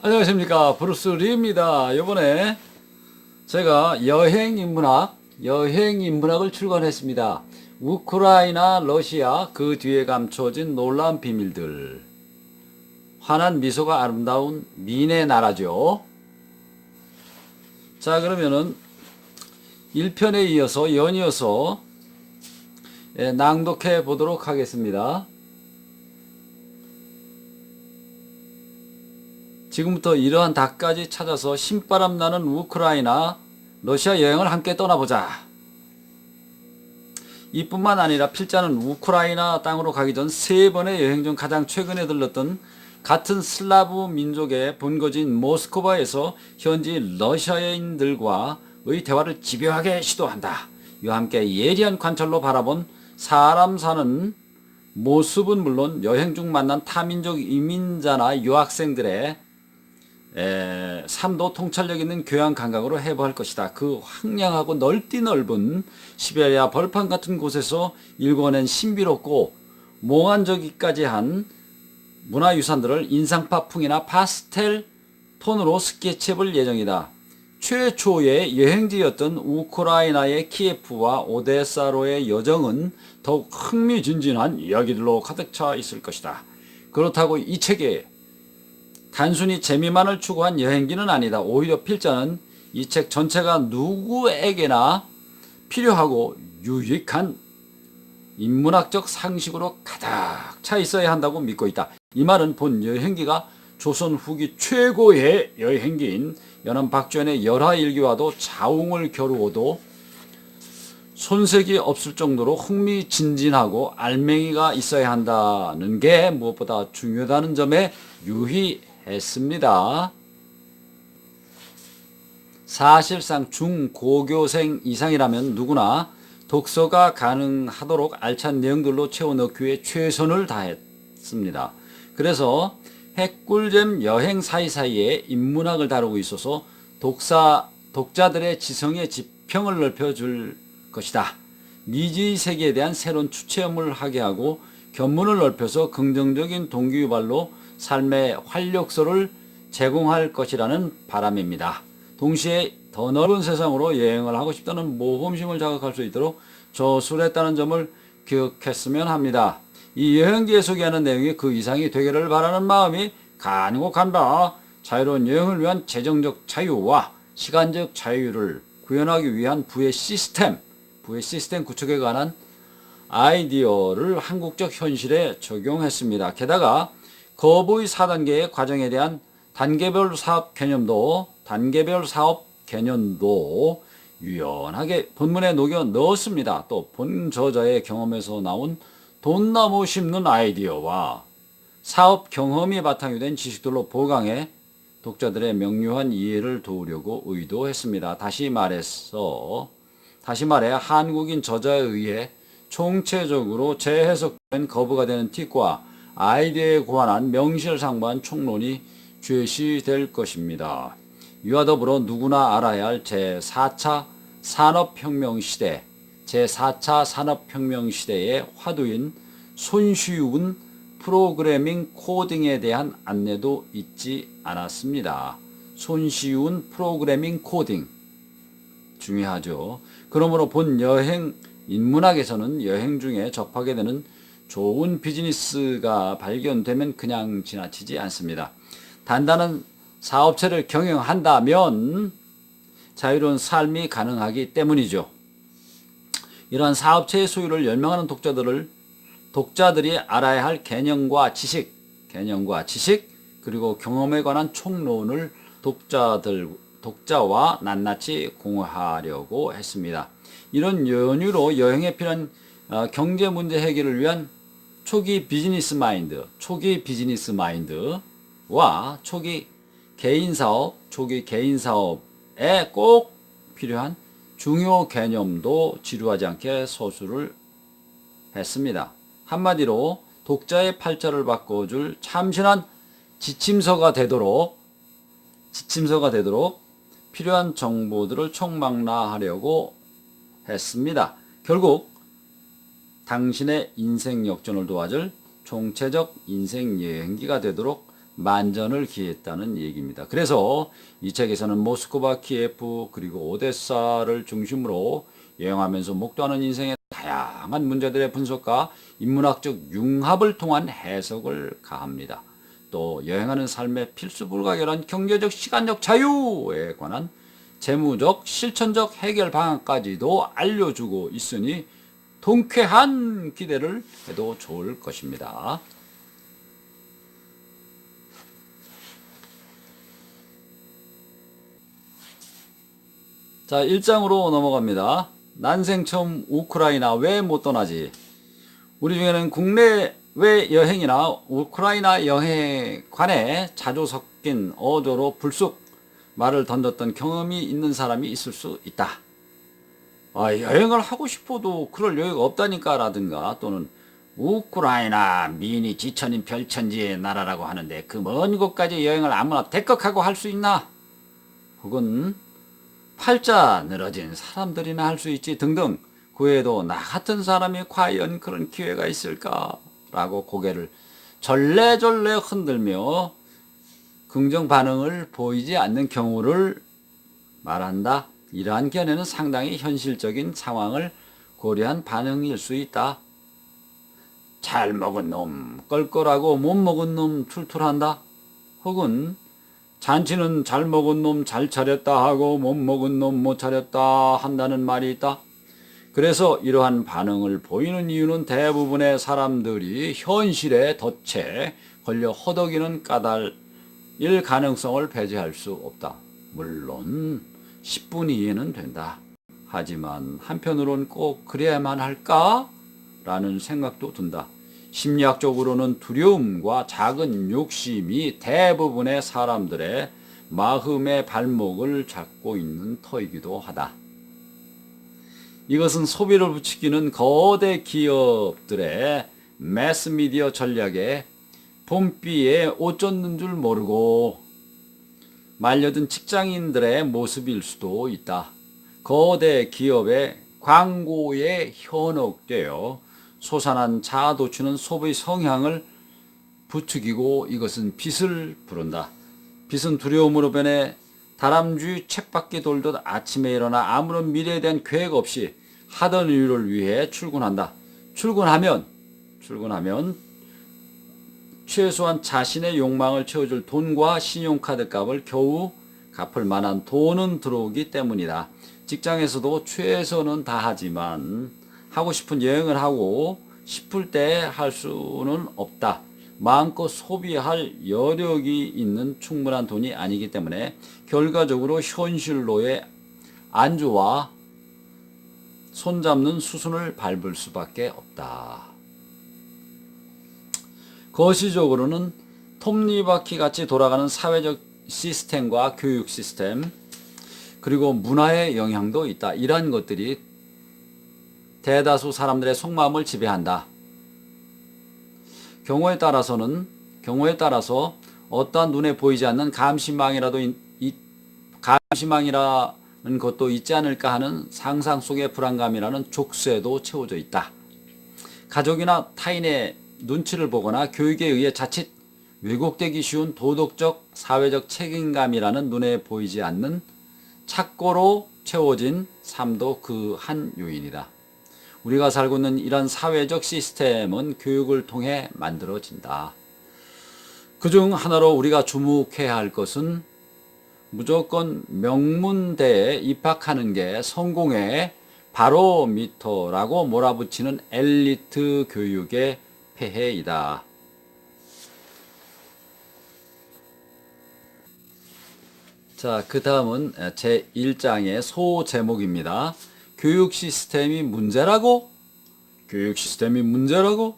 안녕하십니까 브루스 리입니다. 이번에 제가 여행 인문학, 여행 인문학을 출간했습니다. 우크라이나, 러시아 그 뒤에 감춰진 놀라운 비밀들. 환한 미소가 아름다운 미네 나라죠. 자 그러면은 1편에 이어서 연이어서 예, 낭독해 보도록 하겠습니다. 지금부터 이러한 닭까지 찾아서 신바람 나는 우크라이나, 러시아 여행을 함께 떠나보자. 이뿐만 아니라 필자는 우크라이나 땅으로 가기 전 세 번의 여행 중 가장 최근에 들렀던 같은 슬라브 민족의 본거지인 모스크바에서 현지 러시아인들과의 대화를 집요하게 시도한다. 이와 함께 예리한 관찰로 바라본 사람 사는 모습은 물론 여행 중 만난 타민족 이민자나 유학생들의 에, 삶도 통찰력 있는 교양 감각으로 해부할 것이다. 그 황량하고 넓디 넓은 시베리아 벌판 같은 곳에서 일궈낸 신비롭고 몽환적이까지 한 문화유산들을 인상파 풍이나 파스텔 톤으로 스케치해볼 예정이다. 최초의 여행지였던 우크라이나의 키예프와 오데사로의 여정은 더욱 흥미진진한 이야기들로 가득 차 있을 것이다. 그렇다고 이 책에 단순히 재미만을 추구한 여행기는 아니다. 오히려 필자는 이 책 전체가 누구에게나 필요하고 유익한 인문학적 상식으로 가득 차 있어야 한다고 믿고 있다. 이 말은 본 여행기가 조선 후기 최고의 여행기인 연암 박쥐원의 열화일기와도 자웅을 겨루어도 손색이 없을 정도로 흥미진진하고 알맹이가 있어야 한다는 게 무엇보다 중요하다는 점에 유의 했습니다. 사실상 중고교생 이상이라면 누구나 독서가 가능하도록 알찬 내용들로 채워넣기 위해 최선을 다했습니다. 그래서 핵꿀잼 여행 사이사이에 인문학을 다루고 있어서 독사, 독자들의 지성의 지평을 넓혀줄 것이다. 미지의 세계에 대한 새로운 추체험을 하게 하고 견문을 넓혀서 긍정적인 동기유발로 삶의 활력소를 제공할 것이라는 바람입니다. 동시에 더 넓은 세상으로 여행을 하고 싶다는 모험심을 자극할 수 있도록 저술했다는 점을 기억했으면 합니다. 이 여행기에 소개하는 내용이 그 이상이 되기를 바라는 마음이 간곡한다. 자유로운 여행을 위한 재정적 자유와 시간적 자유를 구현하기 위한 부의 시스템, 부의 시스템 구축에 관한 아이디어를 한국적 현실에 적용했습니다. 게다가 거부의 4단계의 과정에 대한 단계별 사업 개념도 단계별 사업 개념도 유연하게 본문에 녹여 넣었습니다. 또 본 저자의 경험에서 나온 돈나무 심는 아이디어와 사업 경험이 바탕이 된 지식들로 보강해 독자들의 명료한 이해를 도우려고 의도했습니다. 다시 말해서 다시 말해 한국인 저자에 의해 총체적으로 재해석된 거부가 되는 틱과 아이디어에 고안한 명실상부한 총론이 제시될 것입니다. 이와 더불어 누구나 알아야 할 제4차 산업혁명 시대, 제4차 산업혁명 시대의 화두인 손쉬운 프로그래밍 코딩에 대한 안내도 잊지 않았습니다. 손쉬운 프로그래밍 코딩 중요하죠. 그러므로 본 여행 인문학에서는 여행 중에 접하게 되는 좋은 비즈니스가 발견되면 그냥 지나치지 않습니다. 단단한 사업체를 경영한다면 자유로운 삶이 가능하기 때문이죠. 이러한 사업체의 소유를 열망하는 독자들을 독자들이 알아야 할 개념과 지식, 개념과 지식 그리고 경험에 관한 총론을 독자들 독자와 낱낱이 공유하려고 했습니다. 이런 연유로 여행에 필요한 어, 경제 문제 해결을 위한 초기 비즈니스 마인드, 초기 비즈니스 마인드와 초기 개인 사업, 초기 개인 사업에 꼭 필요한 중요 개념도 지루하지 않게 서술을 했습니다. 한마디로 독자의 팔자를 바꿔줄 참신한 지침서가 되도록 지침서가 되도록 필요한 정보들을 총망라하려고 했습니다. 결국 당신의 인생 역전을 도와줄 총체적 인생 여행기가 되도록 만전을 기했다는 얘기입니다. 그래서 이 책에서는 모스크바, 키예프 그리고 오데사를 중심으로 여행하면서 목도하는 인생의 다양한 문제들의 분석과 인문학적 융합을 통한 해석을 가합니다. 또 여행하는 삶의 필수 불가결한 경제적 시간적 자유에 관한 재무적 실천적 해결 방안까지도 알려주고 있으니 통쾌한 기대를 해도 좋을 것입니다. 자, 1장으로 넘어갑니다. 난생 처음 우크라이나 왜 못 떠나지? 우리 중에는 국내외 여행이나 우크라이나 여행에 관해 자주 섞인 어조로 불쑥 말을 던졌던 경험이 있는 사람이 있을 수 있다. 아, 여행을 하고 싶어도 그럴 여유가 없다니까 라든가 또는 우크라이나 미니 지천인 별천지의 나라라고 하는데 그 먼 곳까지 여행을 아무나 대격하고 할 수 있나? 혹은 팔자 늘어진 사람들이나 할 수 있지 등등 그 외에도 나 같은 사람이 과연 그런 기회가 있을까라고 고개를 절레절레 흔들며 긍정 반응을 보이지 않는 경우를 말한다. 이러한 견해는 상당히 현실적인 상황을 고려한 반응일 수 있다. 잘 먹은 놈 껄껄하고 못 먹은 놈 툴툴한다. 혹은 잔치는 잘 먹은 놈 잘 차렸다 하고 못 먹은 놈 못 차렸다 한다는 말이 있다. 그래서 이러한 반응을 보이는 이유는 대부분의 사람들이 현실에 덫에 걸려 허덕이는 까닭일 가능성을 배제할 수 없다. 물론 10분 이해는 된다. 하지만 한편으론 꼭 그래야만 할까? 라는 생각도 든다. 심리학적으로는 두려움과 작은 욕심이 대부분의 사람들의 마음의 발목을 잡고 있는 터이기도 하다. 이것은 소비를 부추기는 거대 기업들의 매스미디어 전략에 봄비에 옷 젖는 줄 모르고 말려든 직장인들의 모습일 수도 있다. 거대 기업의 광고에 현혹되어 솟아난 자아도취는 소비의 성향을 부추기고 이것은 빛을 부른다. 빛은 두려움으로 변해 다람쥐 책밖에 돌듯 아침에 일어나 아무런 미래에 대한 계획 없이 하던 일을 위해 출근한다. 출근하면 출근하면 최소한 자신의 욕망을 채워줄 돈과 신용카드 값을 겨우 갚을 만한 돈은 들어오기 때문이다. 직장에서도 최선은 다하지만 하고 싶은 여행을 하고 싶을 때 할 수는 없다. 마음껏 소비할 여력이 있는 충분한 돈이 아니기 때문에 결과적으로 현실로의 안주와 손잡는 수순을 밟을 수밖에 없다. 거시적으로는 톱니바퀴 같이 돌아가는 사회적 시스템과 교육 시스템 그리고 문화의 영향도 있다. 이러한 것들이 대다수 사람들의 속마음을 지배한다. 경우에 따라서는 경우에 따라서 어떠한 눈에 보이지 않는 감시망이라도 감시망이라는 것도 있지 않을까 하는 상상 속의 불안감이라는 족쇄도 채워져 있다. 가족이나 타인의 눈치를 보거나 교육에 의해 자칫 왜곡되기 쉬운 도덕적 사회적 책임감이라는 눈에 보이지 않는 착고로 채워진 삶도 그 한 요인이다. 우리가 살고 있는 이런 사회적 시스템은 교육을 통해 만들어진다. 그 중 하나로 우리가 주목해야 할 것은 무조건 명문대에 입학하는 게 성공의 바로미터라고 몰아붙이는 엘리트 교육의 폐해이다. 자, 그 다음은 제 1장의 소 제목입니다. 교육 시스템이 문제라고? 교육 시스템이 문제라고?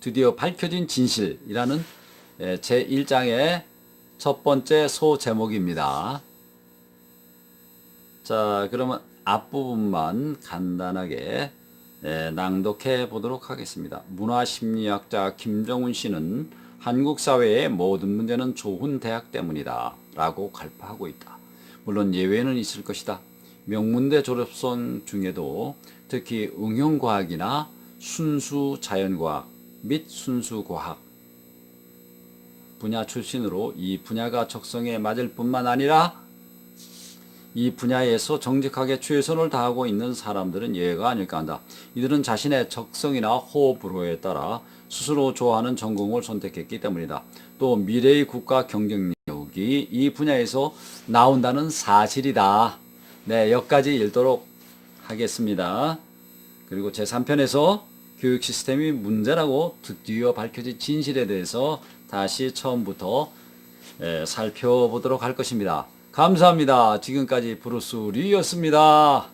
드디어 밝혀진 진실이라는 제 1장의 첫 번째 소 제목입니다. 자, 그러면 앞부분만 간단하게 낭독해 보도록 하겠습니다. 문화심리학자 김정훈 씨는 한국 사회의 모든 문제는 좋은 대학 때문이다. 라고 갈파하고 있다. 물론 예외는 있을 것이다. 명문대 졸업생 중에도 특히 응용과학이나 순수 자연과학 및 순수과학 분야 출신으로 이 분야가 적성에 맞을 뿐만 아니라 이 분야에서 정직하게 최선을 다하고 있는 사람들은 예외가 아닐까 한다. 이들은 자신의 적성이나 호불호에 따라 스스로 좋아하는 전공을 선택했기 때문이다. 또 미래의 국가 경쟁력이 이 분야에서 나온다는 사실이다. 네, 여기까지 읽도록 하겠습니다. 그리고 제3편에서 교육 시스템이 문제라고 드디어 밝혀진 진실에 대해서 다시 처음부터 예, 살펴보도록 할 것입니다. 감사합니다. 지금까지 브루스 리였습니다.